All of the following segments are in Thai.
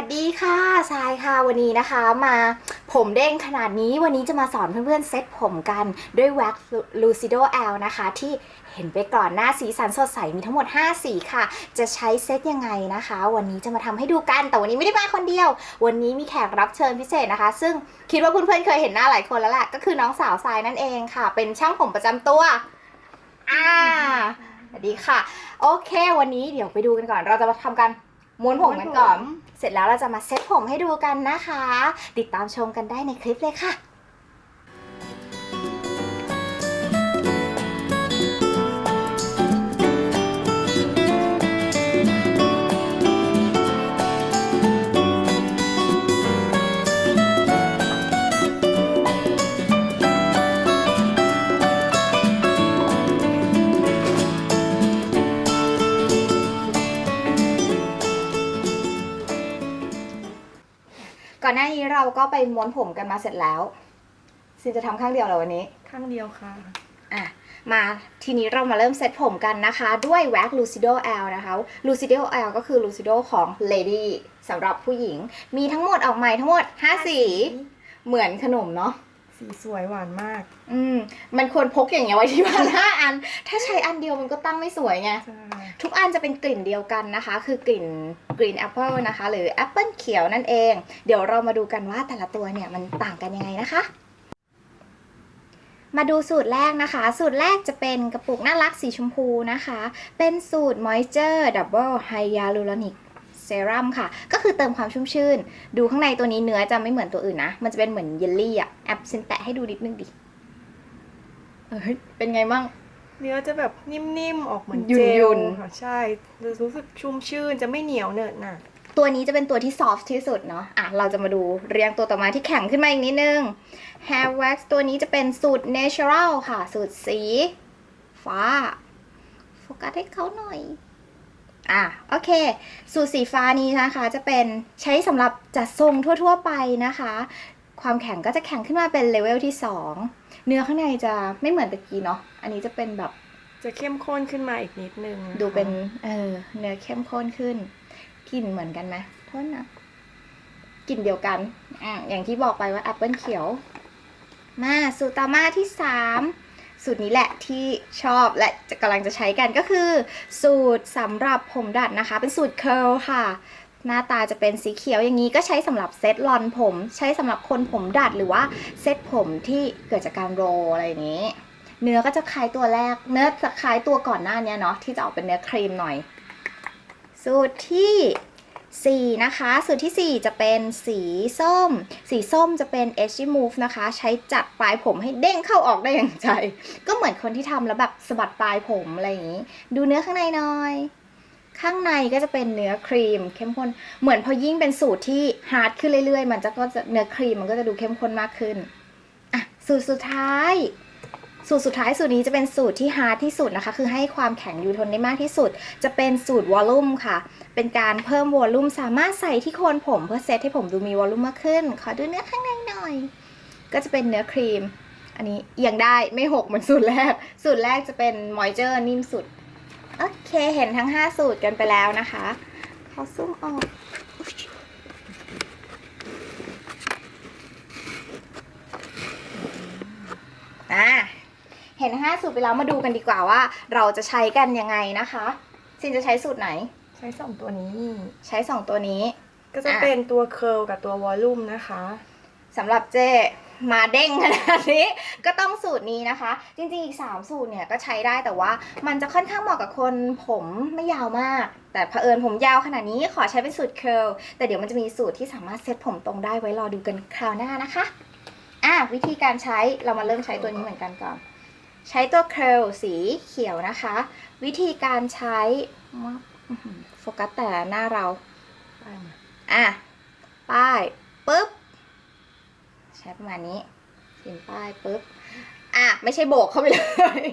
สวัสดีค่ะทรายค่ะวันนี้นะคะมาผมเด้งขนาดนี้วันนี้จะมาสอนเพื่อนๆเซตผมกันด้วยแว็กซ์ Lucido L นะคะ ที่เห็นไปก่อนหน้าสีสันสดใสมีทั้งหมด 5 สีค่ะ จะใช้เซตยังไงนะคะ วันนี้จะมาทำให้ดูกัน แต่วันนี้ไม่ได้มาคนเดียว วันนี้มีแขกรับเชิญพิเศษนะคะ ซึ่งคิดว่าเพื่อนๆเคยเห็นหน้าหลายคนแล้วแหละก็คือน้องสาวทรายนั่นเองค่ะ เป็นช่างผมประจำตัวอ่าสวัสดีค่ะ โอเค วันนี้เดี๋ยวไปดูกันก่อน เราจะมาทำการม้วนผมกันก่อน เสร็จแล้วเราจะมาเซ็ตผมให้ดูกันนะคะ ติดตามชมกันได้ในคลิปเลยค่ะ เราก็ไปม้วนผมกันมาเสร็จแล้วซินจะทำข้างเดียวเหรอวันนี้ ข้างเดียวค่ะ อะ มาทีนี้เรามาเริ่มเซตผมกันนะคะ ด้วยแว็ก Lucido L นะคะ Lucido L ก็คือ Lucido ของ Lady สำหรับผู้หญิง มีทั้งหมดออกใหม่ทั้งหมด 5 สี เหมือนขนมเนาะ สีสวยหวานมาก อืมมันควรพกอย่างเงี้ยไว้ที่บ้าน5อัน ถ้าใช้อันเดียวมันก็ตั้งไม่สวยไง ใช่ ทุกอันจะเป็นกลิ่นเดียวกันนะคะ คือกลิ่นกลิ่นแอปเปิลนะคะ หรือแอปเปิลเขียวนั่นเอง เดี๋ยวเรามาดูกันว่าแต่ละตัวเนี่ยมันต่างกันยังไงนะคะ มาดูสูตรแรกนะคะ สูตรแรกจะเป็นกระปุกน่ารักสีชมพูนะคะ เป็นสูตร Moisture Double Hyaluronic Serum ค่ะ ก็คือเติมความชุ่มชื่น ดูข้างในตัวนี้เนื้อจะไม่เหมือนตัวอื่นนะ มันจะเป็นเหมือนเยลลี่อะแอปซินแตะให้ดูนิดนึงดิเอ้ยเป็นไงมั่งเนื้อจะแบบนิ่มๆ ออกเหมือนยุ่เจนลๆค่ะใช่รู้สึกชุ่มชื่นจะไม่เหนียวเหนอะหนะตัวนี้จะเป็นตัวที่ซอฟที่สุดเนาะ อะ เราจะมาดูเรียงตัวต่อมาที่แข็งขึ้นมาอีกนิดนึง Hair Wax ตัวนี้จะเป็นสูตร Natural ค่ะ สูตรสี ฟ้า โฟกัสให้เขาหน่อย อะโอเค สูตรสีฟ้านี้นะคะ จะเป็นใช้สำหรับจัดทรงทั่ว ๆ ไปนะคะ ความแข็งก็จะแข็งขึ้นมาเป็นเลเวลที่ 2 เนื้อข้างในจะไม่เหมือนตะกี้เนาะอันนี้จะเป็นแบบจะเข้มข้นขึ้นมาอีกนิดนึงะคะดูเป็นเออเนื้อเข้มข้นขึ้นกลิ่นเหมือนกันไหมโทษนะกลิ่นเดียวกันอะอย่างที่บอกไปว่าแอปเปิลเขียว มาสูตรต่อมาที่สาม สูตรนี้แหละที่ชอบและกำลังจะใช้กันก็คือ สูตรสำหรับผมดัดนะคะ เป็นสูตร curl ค่ะ หน้าตาจะเป็นสีเขียวอย่างนี้ก็ใช้สำหรับเซตลอนผม ใช้สำหรับคนผมดัดหรือว่าเซตผมที่เกิดจากการโรอะไรอย่างนี้ เนื้อก็จะคล้ายตัวแรก เนื้อจะคล้ายตัวก่อนหน้านี้เนาะที่จะออกเป็นเนื้อครีมหน่อย สูตรที่ 4 นะคะ สูตรทีสี่ 4 จะเป็นสีส้ม สีส้มจะเป็น edgy move นะคะ ใช้จัดปลายผมให้เด้งเข้าออกได้อย่างใจ ก็เหมือนคนที่ทำแล้วแบบสะบัดปลายผมอะไรอย่างนี้ ดูเนื้อข้างในหน่อย ข้างในก็จะเป็นเนื้อครีม เข้มข้น เหมือนพอยิ่งเป็นสูตรที่ฮาร์ดขึ้นเรื่อยๆ มันจะก็จะเนื้อครีมมันก็จะดูเข้มข้นมากขึ้น อะ สูตรสุดท้าย สูตรสุดท้ายสูตรนี้จะเป็นสูตรที่ฮาร์ดที่สุดนะคะ คือให้ความแข็งอยู่ทนได้มากที่สุด จะเป็นสูตรวอลลุ่มค่ะ เป็นการเพิ่มวอลลุ่มสามารถใส่ที่โคนผมเพื่อเซตให้ผมดูมีวอลลุ่มมากขึ้น ขอดูเนื้อข้างในหน่อย ก็จะเป็นเนื้อครีม อันนี้เอียงได้ไม่หกเหมือนสูตรแรก สูตรแรกจะเป็นมอยเจอร์นิ่มสุด โอเค เห็นทั้ง 5 สูตรกันไปแล้วนะคะ ขอซูมออกอะ เห็น 5 สูตรไปแล้วมาดูกันดีกว่าว่า เราจะใช้กันยังไงนะคะซินจะใช้สูตรไหน ใช้สองตัวนี้ ใช้ 2 ตัวนี้ ก็จะอะ เป็นตัวเคิร์ลกับตัววอลลุ่มนะคะ สำหรับเจ้มาเด้งขนาดนี้ ก็ต้องสูตรนี้นะคะ จริงๆอีก 3 สูตรเนี่ยก็ใช้ได้แต่ว่ามันจะค่อนข้างเหมาะกับคนผมไม่ยาวมาก แต่เผอิญผมยาวขนาดนี้ขอใช้เป็นสูตรเคิร์ลแต่เดี๋ยวมันจะมีสูตรที่สามารถเซ็ตผมตรงได้ไว้รอดูกันคราวหน้านะคะ อะวิธีการใช้เรามาเริ่มใช้ตัวนี้เหมือนกันก่อน ใช้ตัวเคิร์ลสีเขียวนะคะ วิธีการใช้อื้อหือโฟกัสแต่หน้าเราได้มาอะ ป้ายปุ๊บ ใช้ประมาณนี้เขียนป้ายปุ๊บ อะ ไม่ใช่โบกเข้าไปเลย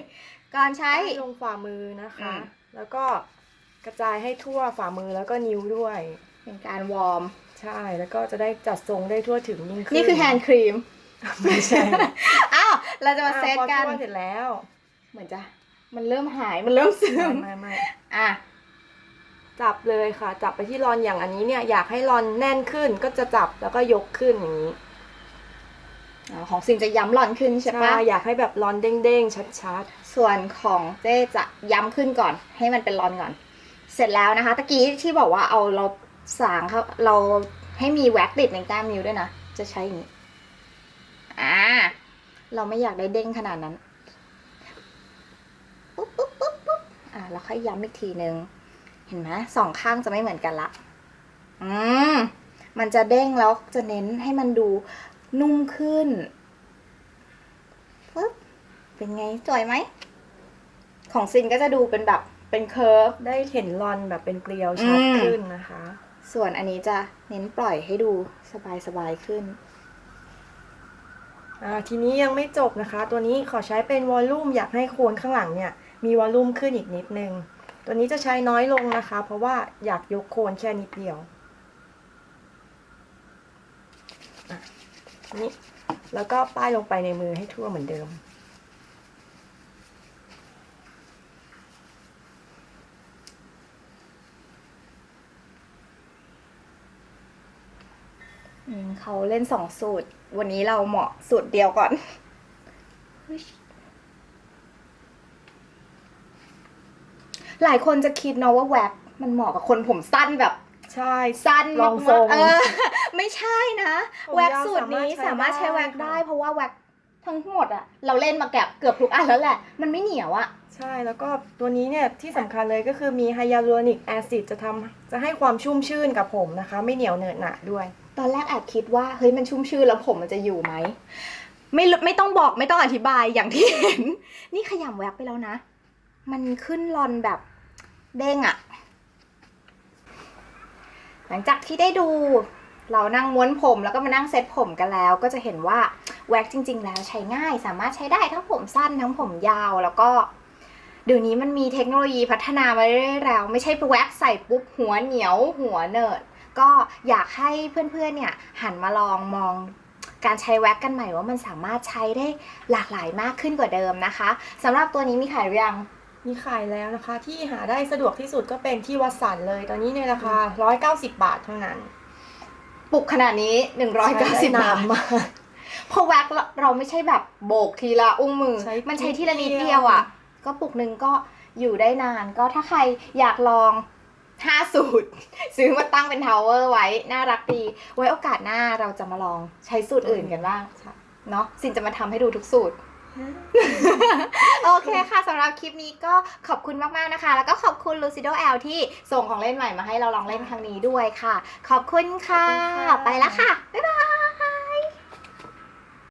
ก่อนใช้ลงฝ่ามือนะคะอืมแล้วก็กระจายให้ทั่วฝ่ามือแล้วก็นิ้วด้วย เป็นการวอร์ม ใช่ แล้วก็จะได้จัดทรงได้ทั่วถึงยิ่งขึ้น นี่คือแฮนด์ครีม ไม่ใช่อ้าว เราจะมาอะเซตพอกันทั่วเสร็จแล้ว เหมือนจะ มันเริ่มหาย มันเริ่มซึไม่มไม่ไม่อะ จับเลยค่ะ จับไปที่รอนอย่างอันนี้เนี่ย อยากให้รอนแน่นขึ้น ก็จะจับแล้วก็ยกขึ้นอย่างนี้อ๋อของซินจะย้ำหลอนขึ้นใช่ใช่ปะอยากให้แบบรอนเด้งๆ ชัดส่วนของเจ๊จะย้ำขึ้นก่อน ให้มันเป็นรอนก่อน เสร็จแล้วนะคะ ตะกี้ที่บอกว่าเอาเราสางเขาเราให้มีแว็กติดในก้ามนิ้วด้วยนะ จะใช้อย่างนี้ อ่า เราไม่อยากได้เด้งขนาดนั้นปุ๊บปุ๊บปุ๊บปุ๊บอ่าแล้วค่อยย้ำอีกทีนึงเห็นไหมสองข้างจะไม่เหมือนกันละอืมมันจะเด้งแล้วจะเน้นให้มันดูนุ่มขึ้นปึ๊บเป็นไงสวยไหม ของซินก็จะดูเป็นแบบเป็นเคิร์ฟๆได้เห็นรอนแบบเป็นเกลียวชัดอืมขึ้นนะคะ ส่วนอันนี้จะเน้นปล่อยให้ดูสบายสบายๆขึ้นอ่า ทีนี้ยังไม่จบนะคะ ตัวนี้ขอใช้เป็นวอลลุ่มอยากให้โคนข้างหลังเนี่ย มีวอลลุ่มขึ้นอีกนิดนึง ตัวนี้จะใช้น้อยลงนะคะ เพราะว่าอยากยกโคนแค่นิดเดียวนี่แล้วก็ป้ายลงไปในมือให้ทั่วเหมือนเดิม เขาเล่นสองสูตร วันนี้เราเหมาะสูตรเดียวก่อน หลายคนจะคิดเนาะว่าแว็กมันเหมาะกับคนผมสั้นแบบ ใช่สั้นลมาองทรงกๆเออไม่ใช่นะผมแว็กยาวสูตรนี้สาสามารมารถถใช้ใช้ได้แว็กได้ค่ะเพราะว่าแว็กทั้งหมดอะเราเล่นมาแกบเกือบทุกอันแล้วแหละ มันไม่เหนียวอะใช่แล้วก็ตัวนี้เนี่ยที่สำคัญเลยก็คือมีไฮยาลูรอนิกแอซิดจะทำจะให้ความชุ่มชื่นกับผมนะคะ ไม่เหนียวเหนอะหนะด้วย ตอนแรกแอบคิดว่าเฮ้ยมันชุ่มชื่นแล้วผมมันจะอยู่ไหมไม่ไม่ต้องบอกไม่ต้องอธิบายอย่างที่เห็น นี่ขยำแว็กไปแล้วนะ มันขึ้นรอนแบบเด้งอะหลังจากที่ได้ดูเรานั่งม้วนผมแล้วก็มานั่งเซ็ตผมกันแล้ว ก็จะเห็นว่าแว็กจริง ๆ แล้วใช้ง่าย สามารถใช้ได้ทั้งผมสั้นทั้งผมยาวแล้วก็เดี๋ยวนี้มันมีเทคโนโลยีพัฒนามาเรื่อยๆแล้ว ไม่ใช่ไปแว็กใส่ปุ๊บหัวเหนียวหัวเนิร์ด ก็อยากให้เพื่อนๆเนี่ยหันมาลองมองการใช้แว็กกันใหม่ว่ามันสามารถใช้ได้หลากหลายมากขึ้นกว่าเดิมนะคะสำหรับตัวนี้มีขายหรือยังมีขายแล้วนะคะ ที่หาได้สะดวกที่สุดก็เป็นที่วัดสันเลย ตอนนี้ในราคา 190 บาทเท่านั้น ปุกขนาดนี้ 190บาทมากเพราะแว็กเราเราไม่ใช่แบบโบกทีละอุ้งมือใช้มันใช้ทีละนิดนิดเดีเดียวยวอะ่ะ ก็ปุกหนึ่งก็อยู่ได้นาน ก็ถ้าใครอยากลอง ห้าสูตร ซื้อมาตั้งเป็นทาวเวอร์ไว้ น่ารักดี ไว้โอกาสหน้าเราจะมาลองใช้สูตรอื่นกันบ้างใช่เนาะสินจะมาทำให้ดูทุกสูตร โอเคค่ะสำหรับคลิปนี้ก็ขอบคุณมาก ๆ นะคะ แล้วก็ขอบคุณ Lucido L ที่ส่งของเล่นใหม่มาให้เราลองเล่นครั้งนี้ด้วยค่ะ ขอบคุณค่ะขอบคุณค่ะไปแล้วค่ะ บ๊ายบาย